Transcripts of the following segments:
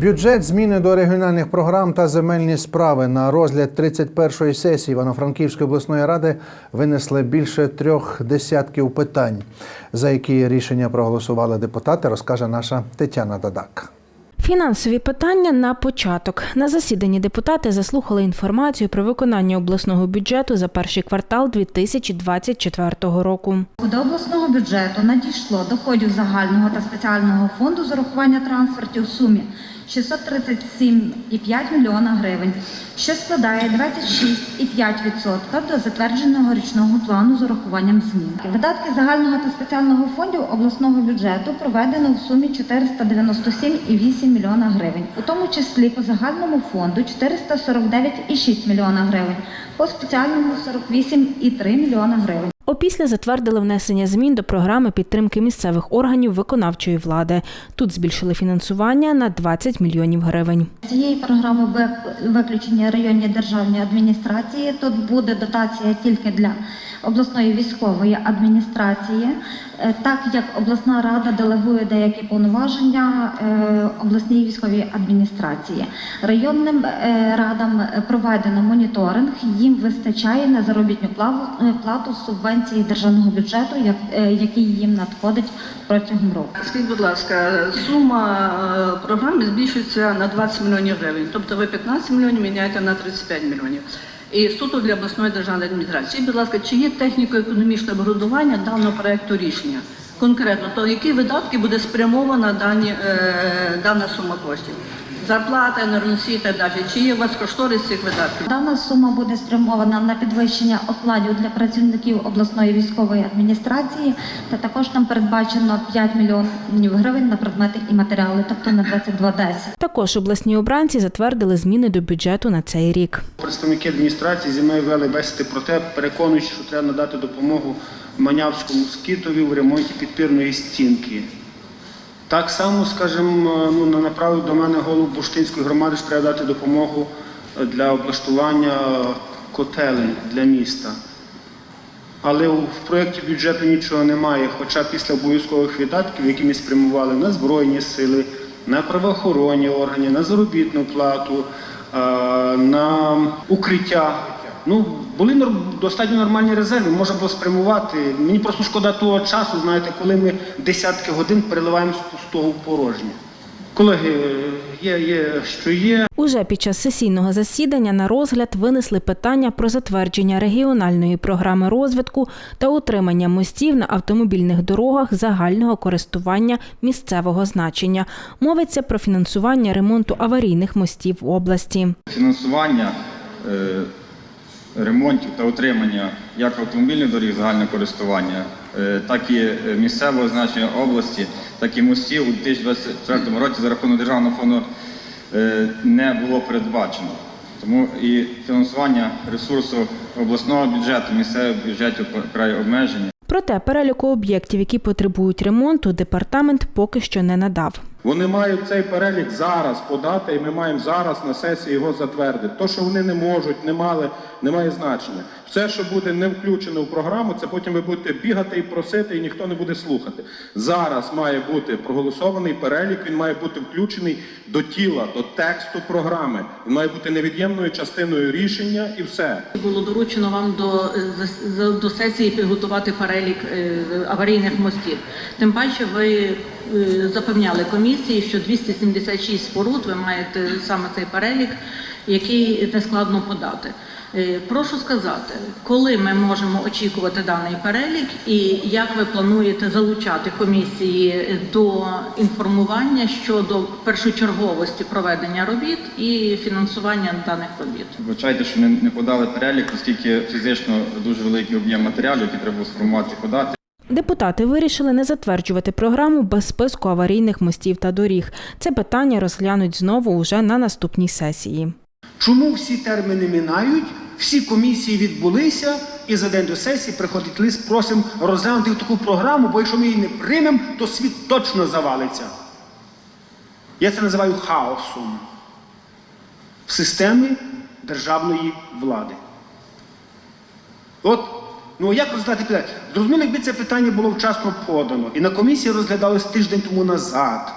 Бюджет, зміни до регіональних програм та земельні справи на розгляд 31-ї сесії Івано-Франківської обласної ради винесли більше трьох десятків питань, за які рішення проголосували депутати, розкаже наша Тетяна Дадак. Фінансові питання на початок. На засіданні депутати заслухали інформацію про виконання обласного бюджету за перший квартал 2024 року. До обласного бюджету надійшло доходів загального та спеціального фонду з урахування трансфертів в сумі 637,5 мільйона гривень, що складає 26,5% до затвердженого річного плану з урахуванням змін. Видатки загального та спеціального фондів обласного бюджету проведено в сумі 497,8 мільйона гривень, у тому числі по загальному фонду 449,6 мільйона гривень, по спеціальному 48,3 мільйона гривень. Опісля затвердили внесення змін до програми підтримки місцевих органів виконавчої влади. Тут збільшили фінансування на 20 мільйонів гривень. Цієї програми вик- виключені районні державні адміністрації. Тут буде дотація тільки для обласної військової адміністрації, Е, так як обласна рада делегує деякі повноваження е, обласній військовій адміністрації. Районним е, радам проведено моніторинг. Їм вистачає на заробітну плату з субвенції державного бюджету, як- е, який їм надходить протягом року. Скажіть, будь ласка, сума е, програми збільшується на 20 мільйонів гривень. Тобто ви 15 мільйонів міняєте на 35 мільйонів. І суто для обласної державної адміністрації. Будь ласка, чи є техніко-економічне обґрунтування даного проекту рішення? Конкретно, то які видатки буде спрямована дані, е, дана сума коштів? Зарплата, енергоносії і так далі. Чи є у вас кошторис цих видатків? Дана сума буде спрямована на підвищення окладів для працівників обласної військової адміністрації, та також там передбачено 5 мільйонів гривень на предмети і матеріали, тобто на 2210. Також обласні обранці затвердили зміни до бюджету на цей рік. Представники адміністрації зі мною вели бесіди про те, переконуючи, що треба надати допомогу Манявському скітові в ремонті підпірної стінки. Так само, скажімо, ну, направив до мене голову Бурштинської громади, що треба дати допомогу для облаштування котелень для міста. Але в проєкті бюджету нічого немає, хоча після обов'язкових видатків, які ми спрямували на Збройні сили, на правоохоронні органи, на заробітну плату, е, на укриття. Ну, були достатньо нормальні резерви, можна було спрямувати. Мені просто шкода того часу, знаєте, коли ми десятки годин переливаємо з пустого в порожнє. Колеги, є, є, що є. Уже під час сесійного засідання на розгляд винесли питання про затвердження регіональної програми розвитку та утримання мостів на автомобільних дорогах загального користування місцевого значення. Мовиться про фінансування ремонту аварійних мостів в області. фінансування е, ремонтів та утримання як автомобільних доріг загального користування, е, так і е, місцевого значення області, так і мостів у 2024 році за рахунок державного фонду е, не було передбачено. Тому і фінансування ресурсу обласного бюджету, місцевих бюджетів вкрай обмежені. Проте переліку об'єктів, які потребують ремонту, департамент поки що не надав. Вони мають цей перелік зараз подати, і ми маємо зараз на сесії його затвердити. То, що вони не можуть, не мали, не має значення. Все, що буде не включено в програму, це потім ви будете бігати і просити, і ніхто не буде слухати. Зараз має бути проголосований перелік, він має бути включений до тіла, до тексту програми. Він має бути невід'ємною частиною рішення і все. Було доручено вам до, до сесії підготувати перелік е, аварійних мостів. Тим паче ви запевняли комісії, що 276 споруд ви маєте саме цей перелік, який не складно подати. Е, Прошу сказати, коли ми можемо очікувати даний перелік, і як ви плануєте залучати комісії до інформування щодо першочерговості проведення робіт і фінансування даних робіт? Вибачайте, що не, не подали перелік, оскільки фізично дуже великий об'єм матеріалів, які треба сформувати і подати. Депутати вирішили не затверджувати програму без списку аварійних мостів та доріг. Це питання розглянуть знову уже на наступній сесії. Чому всі терміни минають, всі комісії відбулися, і за день до сесії приходить лист, просимо розглянути таку програму, бо якщо ми її не приймемо, то світ точно завалиться. Я це називаю хаосом в системі державної влади. От, ну як роздати питання? Зрозуміло, якби це питання було вчасно подано, і на комісії розглядалось тиждень тому назад.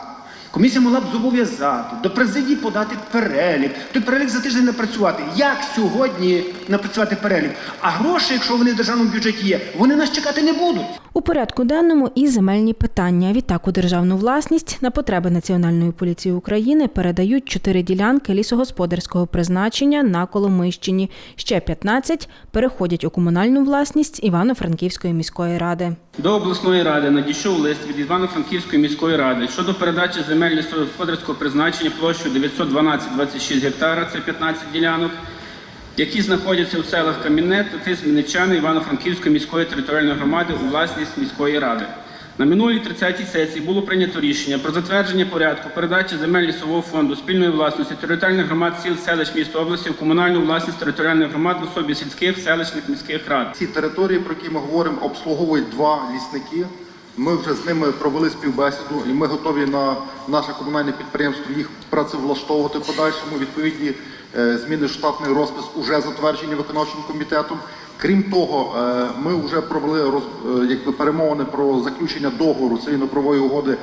Комісія могла б зобов'язати до президії подати перелік, той перелік за тиждень напрацювати. Як сьогодні напрацювати перелік? А гроші, якщо вони в державному бюджеті є, вони нас чекати не будуть. У порядку денному і земельні питання. Відтак у державну власність на потреби Національної поліції України передають чотири ділянки лісогосподарського призначення на Коломийщині. Ще 15 переходять у комунальну власність Івано-Франківської міської ради. До обласної ради надійшов лист від Івано-Франківської міської ради щодо передачі земель лісогосподарського призначення площею 912,26 гектара, це 15 ділянок, які знаходяться у селах Камінне, Тетис, Мінничани Івано-Франківської міської територіальної громади у власність міської ради. На минулій 30-й сесії було прийнято рішення про затвердження порядку передачі земель лісового фонду спільної власності територіальних громад сіл, селищ, міст області в комунальну власність територіальних громад в особі сільських, селищних, міських рад. Ці території, про які ми говоримо, обслуговують два лісники. Ми вже з ними провели співбесіду, і ми готові на наше комунальне підприємство їх працевлаштовувати подальшому. Відповідні е, зміни штатний розпис уже затверджені виконавчим комітетом. Крім того, е, ми вже провели е, якби перемовини про заключення договору цивільно-правової угоди е,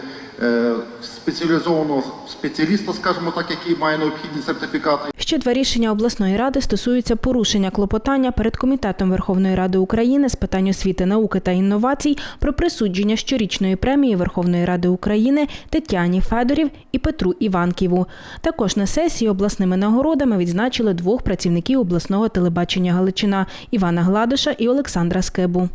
спеціалізованого спеціаліста, скажімо так, який має необхідні сертифікати. Ще два рішення обласної ради стосуються порушення клопотання перед комітетом Верховної Ради України з питань освіти, науки та інновацій про присудження щорічної премії Верховної Ради України Тетяні Федорів і Петру Іванківу. Також на сесії обласними нагородами відзначили двох працівників обласного телебачення Галичина Івана Гладиша і Олександра Скибу.